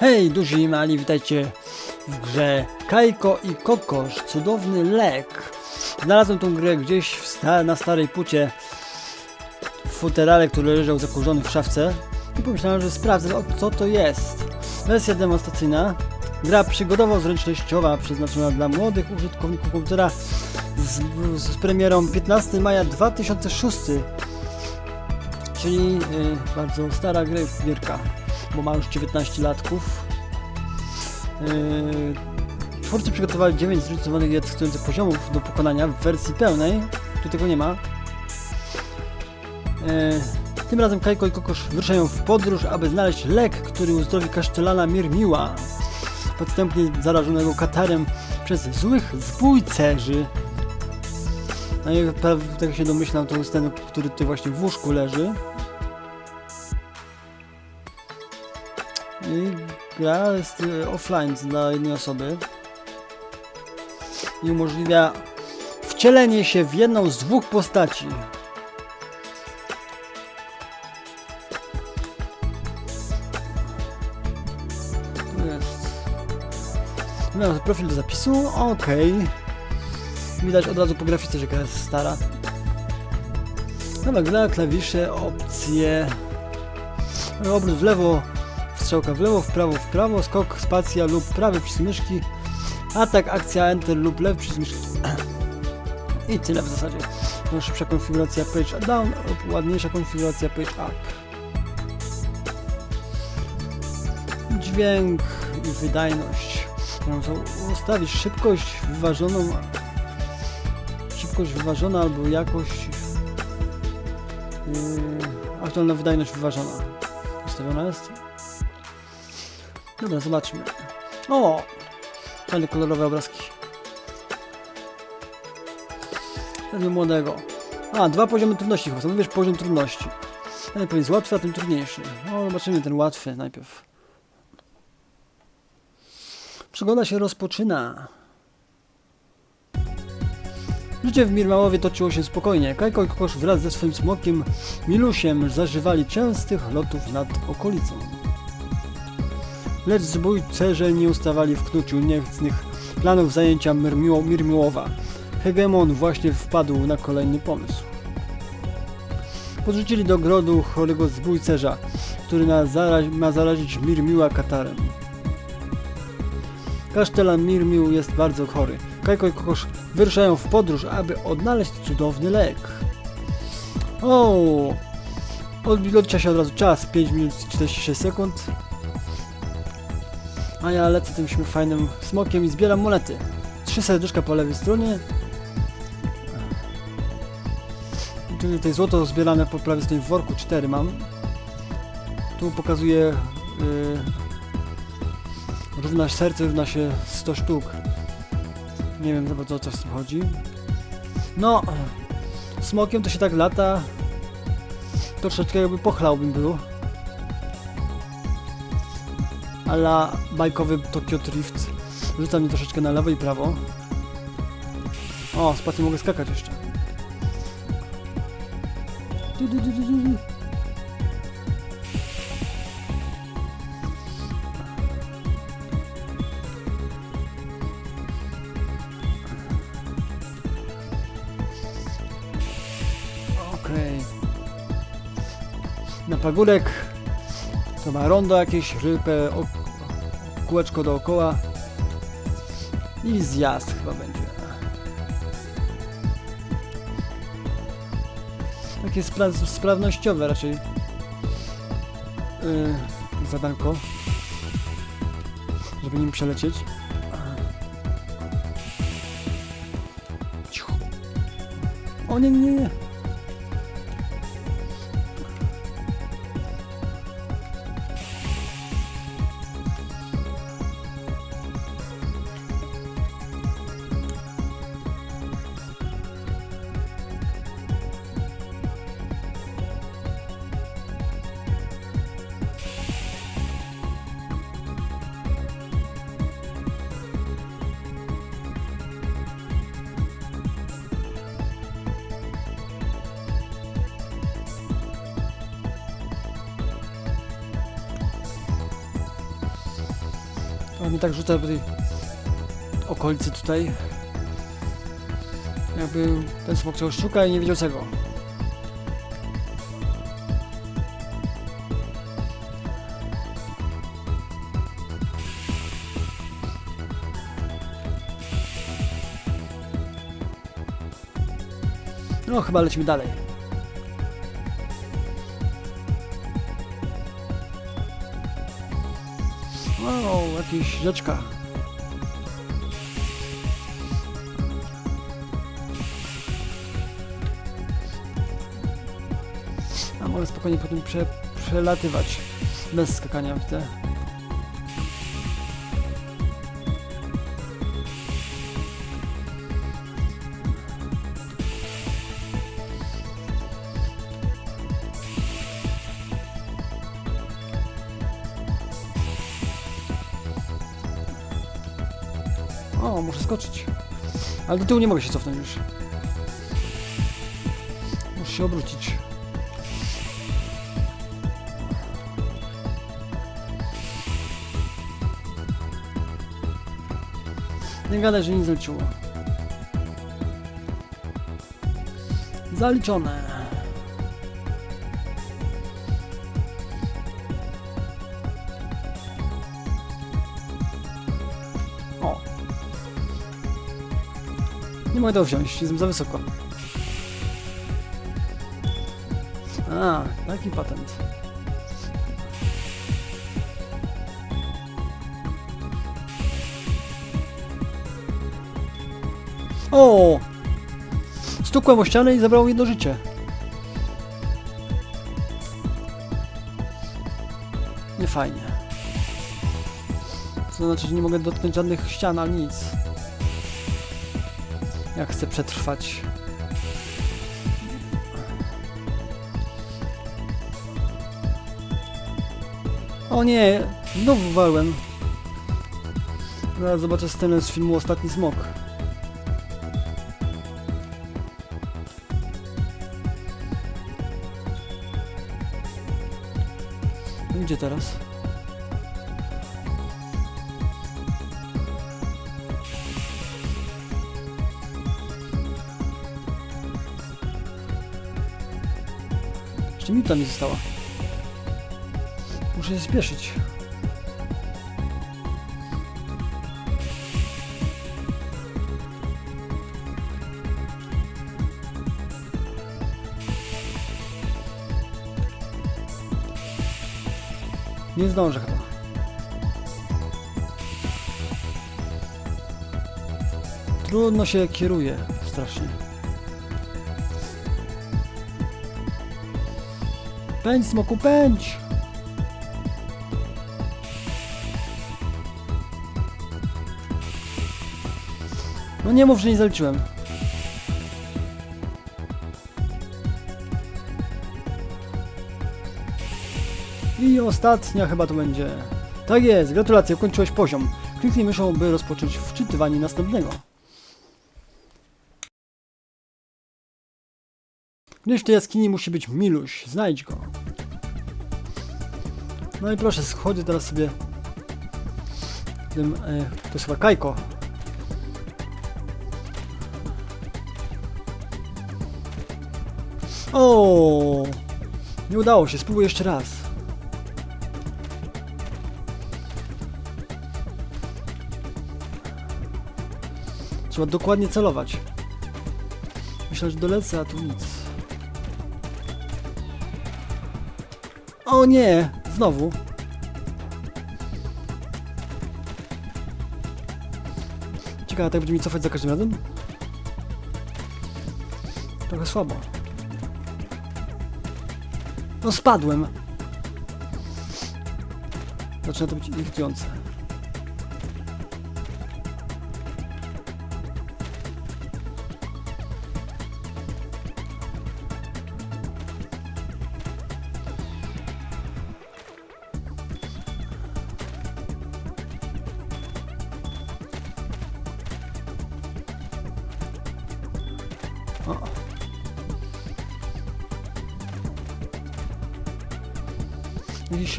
Hej, duzi i mali, witajcie w grze Kajko i Kokosz, cudowny lek. Znalazłem tą grę gdzieś w sta na starej pucie w futerale, który leżał zakurzony w szafce i pomyślałem, że sprawdzę, o, co to jest. Wersja demonstracyjna, gra przygodowo-zręcznościowa przeznaczona dla młodych użytkowników komputera z, z premierą 15 maja 2006 czyli y, bardzo stara gra, gierka, bo ma już 19 latków. Y, twórcy przygotowali 9 zróżnicowanych i ekscytujących poziomów do pokonania w wersji pełnej, tu tego nie ma. Y, tym razem Kajko i Kokosz wyruszają w podróż, aby znaleźć lek, który uzdrowi kasztelana Mirmiła, podstępnie zarażonego katarem przez złych zbójcerzy. No i tego się domyślam, to jest ten, który tutaj właśnie w łóżku leży. Gra jest e, offline dla jednej osoby. I umożliwia wcielenie się w jedną z dwóch postaci. Miałem profil do zapisu, okej. Widać od razu po grafice, że gra jest stara. Dobra, gra, klawisze, opcje. Obrót w lewo, strzałka w lewo, w prawo, w prawo, skok, spacja lub prawy przycisk myszki, atak, akcja, enter lub lewy przycisk myszki. I tyle w zasadzie. No, szybsza konfiguracja page down lub ładniejsza konfiguracja page up. Dźwięk i wydajność. Ustawić szybkość wyważoną szybkość wyważona albo jakość yy, aktualna wydajność wyważona ustawiona jest dobra zobaczmy. O! Fajne kolorowe obrazki. Pewnie młodego. A dwa poziomy trudności chyba mówisz poziom trudności. Najpierw jest łatwy a ten trudniejszy. No zobaczymy ten łatwy najpierw. Przygoda się rozpoczyna. Życie w Mirmałowie toczyło się spokojnie. Kajko i Kokosz wraz ze swoim smokiem Milusiem zażywali częstych lotów nad okolicą. Lecz zbójcerze nie ustawali w knuciu niechcnych planów zajęcia Mirmiło, Mirmiłowa. Hegemon właśnie wpadł na kolejny pomysł. Podrzucili do grodu chorego zbójcerza, który ma, zara ma zarazić Mirmiła katarem. Kasztelan Mirmił jest bardzo chory. Kajko i Kokosz wyruszają w podróż, aby odnaleźć cudowny lek. O! Odlicza się od razu czas, 5 minut 46 sekund. A ja lecę tym fajnym smokiem i zbieram monety. Trzy serduszka po lewej stronie. I tu tutaj złoto zbierane po prawej stronie w worku, 4 mam. Tu pokazuje yy, równa serce równa się 100 sztuk. Nie wiem za bardzo o co w tym chodzi. No, smokiem to się tak lata. Troszeczkę jakby pochlałbym był. Ala bajkowy Tokyo Drift. Rzuca mnie troszeczkę na lewo i prawo. O, spacją mogę skakać jeszcze. Okej. Na pagórek to ma rondo jakieś, rypę, o, kółeczko dookoła i zjazd chyba będzie. Takie spra sprawnościowe raczej yy, zadanko, żeby nim przelecieć. O nie, nie, nie. A mi tak rzuca po tej okolicy tutaj. Jakby ten smok czegoś szuka i nie wiedział czego. No, chyba lecimy dalej. O, jakieś rzeczka. A mogę spokojnie potem prze, przelatywać bez skakania w te. Muszę skoczyć. Ale do tyłu nie mogę się cofnąć już. Muszę się obrócić. Nie gadaj, że nic zleciło. Zaliczone. Nie mogę to wziąć, jestem za wysoko. A, taki patent. O! Stukłem o ścianę i zabrało jedno życie. Nie fajnie. Co znaczy, że nie mogę dotknąć żadnych ścian, ani nic. Jak chcę przetrwać. O nie! Znowu walłem. Zaraz zobaczę scenę z filmu Ostatni Smok. Gdzie teraz? Jeszcze minuta mi. Muszę się spieszyć. Nie zdążę chyba. Trudno się kieruje, strasznie. Pędź, smoku, pędź! No nie mów, że nie zaliczyłem. I ostatnia chyba to będzie. Tak jest, gratulacje, ukończyłeś poziom. Kliknij myszą, by rozpocząć wczytywanie następnego. Gdzieś w tej jaskini musi być Miluś, znajdź go. No i proszę, schodzę teraz sobie tym, e, to jest chyba Kajko. O, Nie udało się, spróbuję jeszcze raz. Trzeba dokładnie celować. Myślę, że dolecę, a tu nic. O nie! Znowu. Ciekawe, tak będzie mi cofać za każdym razem? Trochę słabo. No spadłem. Zaczyna to być irytujące.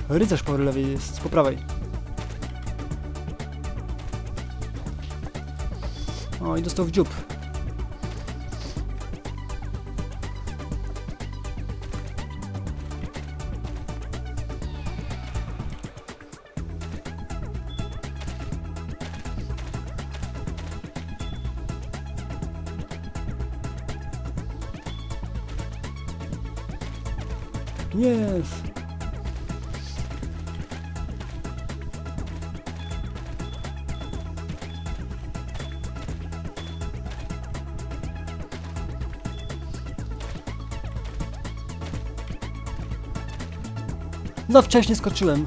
Rycerz po lewej jest, po prawej. O, i dostał w dziób. Jest. Za wcześnie skoczyłem.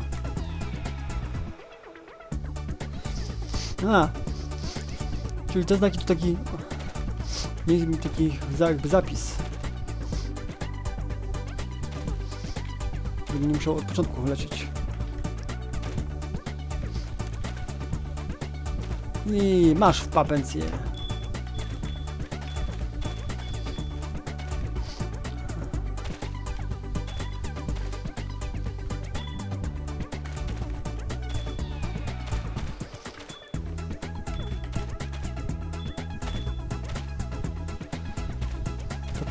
A. Czyli to jest taki, taki, nie mi taki jakby zapis. Żebym nie musiał od początku lecieć. I masz w papencję.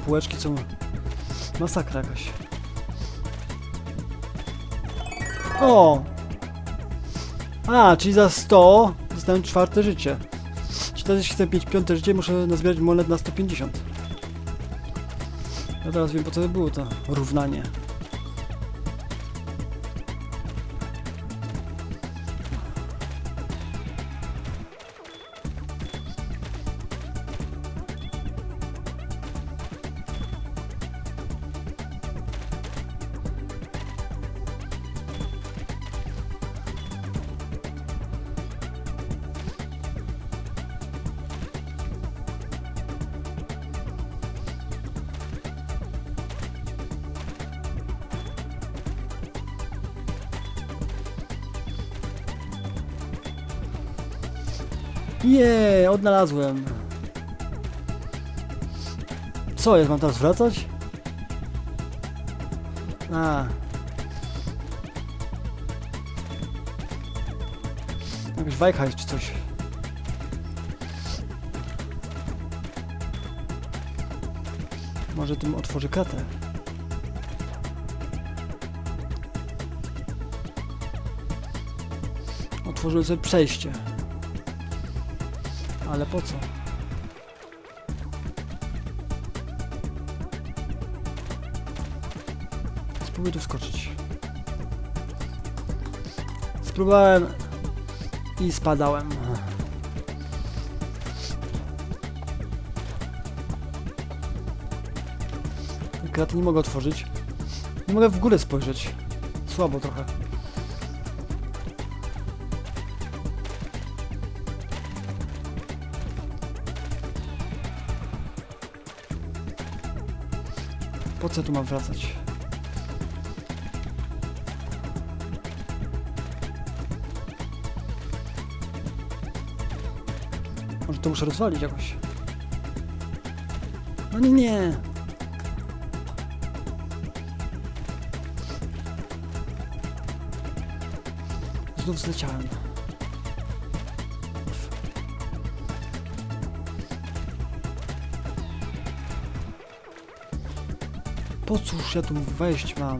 Półeczki są masakra jakaś. O! A, czyli za 100 dostałem czwarte życie. Czyli teraz jeśli chcę mieć piąte życie, muszę nazbierać monet na 150. Ja teraz wiem po co było to równanie. Nie, odnalazłem. Co jest, mam teraz wracać? A. Jakaś wajcha jest czy coś. Może tym otworzy kratę. Otworzyłem sobie przejście. Ale po co? Spróbuję tu wskoczyć. Spróbowałem i spadałem. Kraty nie mogę otworzyć. Nie mogę w górę spojrzeć. Słabo trochę. Po co tu mam wracać? Może to muszę rozwalić jakoś. No nie, nie. Znów zleciałem. Po cóż ja tu wejść mam?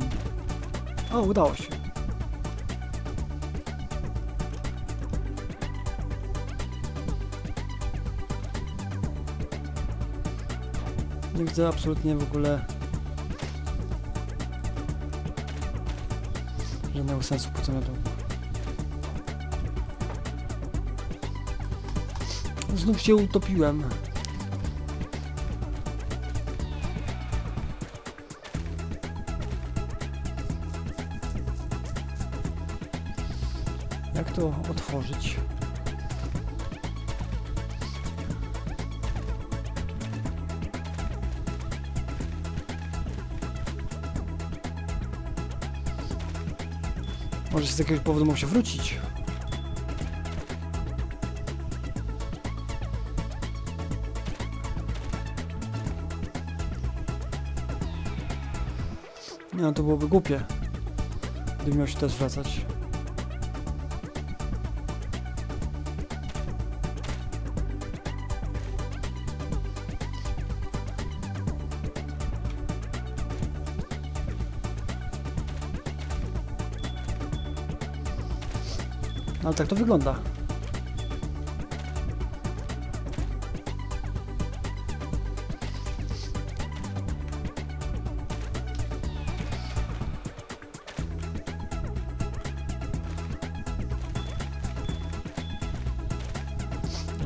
O, udało się. Nie widzę absolutnie w ogóle żadnego sensu po ja to. Znów się utopiłem. To otworzyć? Może z jakiegoś powodu muszę wrócić. Nie no, to byłoby głupie. Gdybym miał się też wracać. Ale tak to wygląda.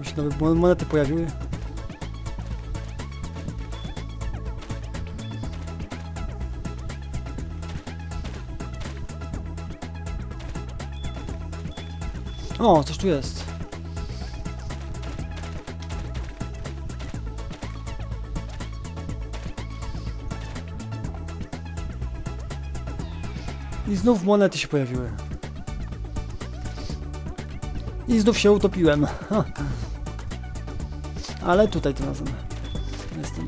Się nowe mon- monety pojawiły. O, coś tu jest. I znów monety się pojawiły. I znów się utopiłem. Ale tutaj tym razem jestem.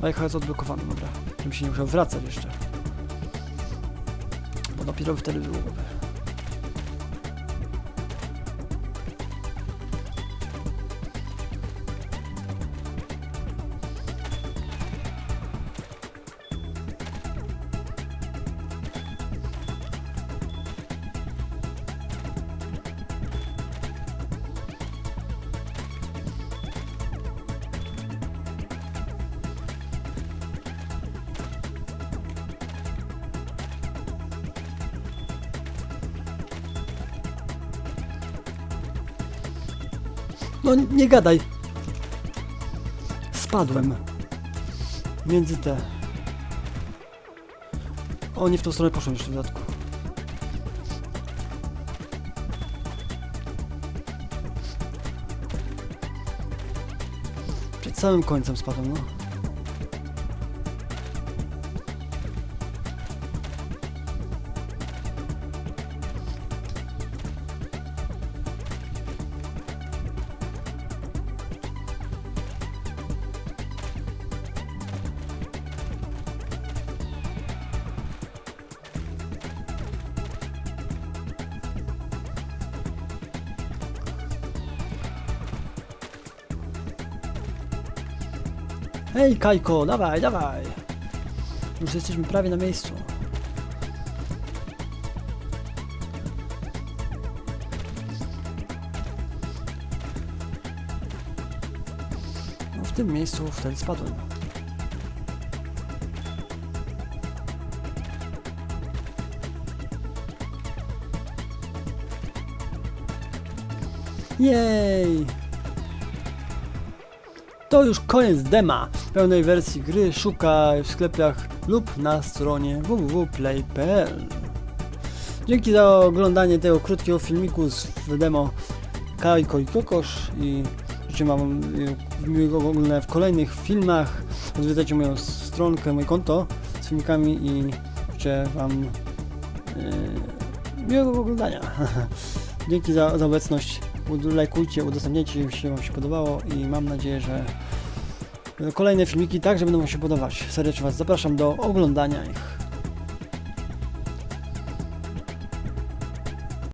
Wajcha jest odblokowany, dobra. Żebym się nie musiał wracać jeszcze. Bo dopiero wtedy No nie gadaj. Spadłem. Między te. O, nie w tą stronę poszłem jeszcze w dodatku. Przed samym końcem spadłem, no. Hej, Kajko, dawaj, dawaj. Już jesteśmy prawie na miejscu. No, w tym miejscu wtedy spadłem. Jej! To już koniec dema. Pełnej wersji gry szukaj w sklepach lub na stronie www.play.pl Dzięki za oglądanie tego krótkiego filmiku z demo Kajko i Kokosz i życzę Wam y, miłego oglądania w kolejnych filmach. Odwiedzajcie moją stronkę, moje konto z filmikami i życzę Wam yy, miłego oglądania. Dzięki za, za obecność. Lajkujcie, udostępniajcie, jeśli Wam się podobało i mam nadzieję, że kolejne filmiki także będą Wam się podobać. Serdecznie Was zapraszam do oglądania ich.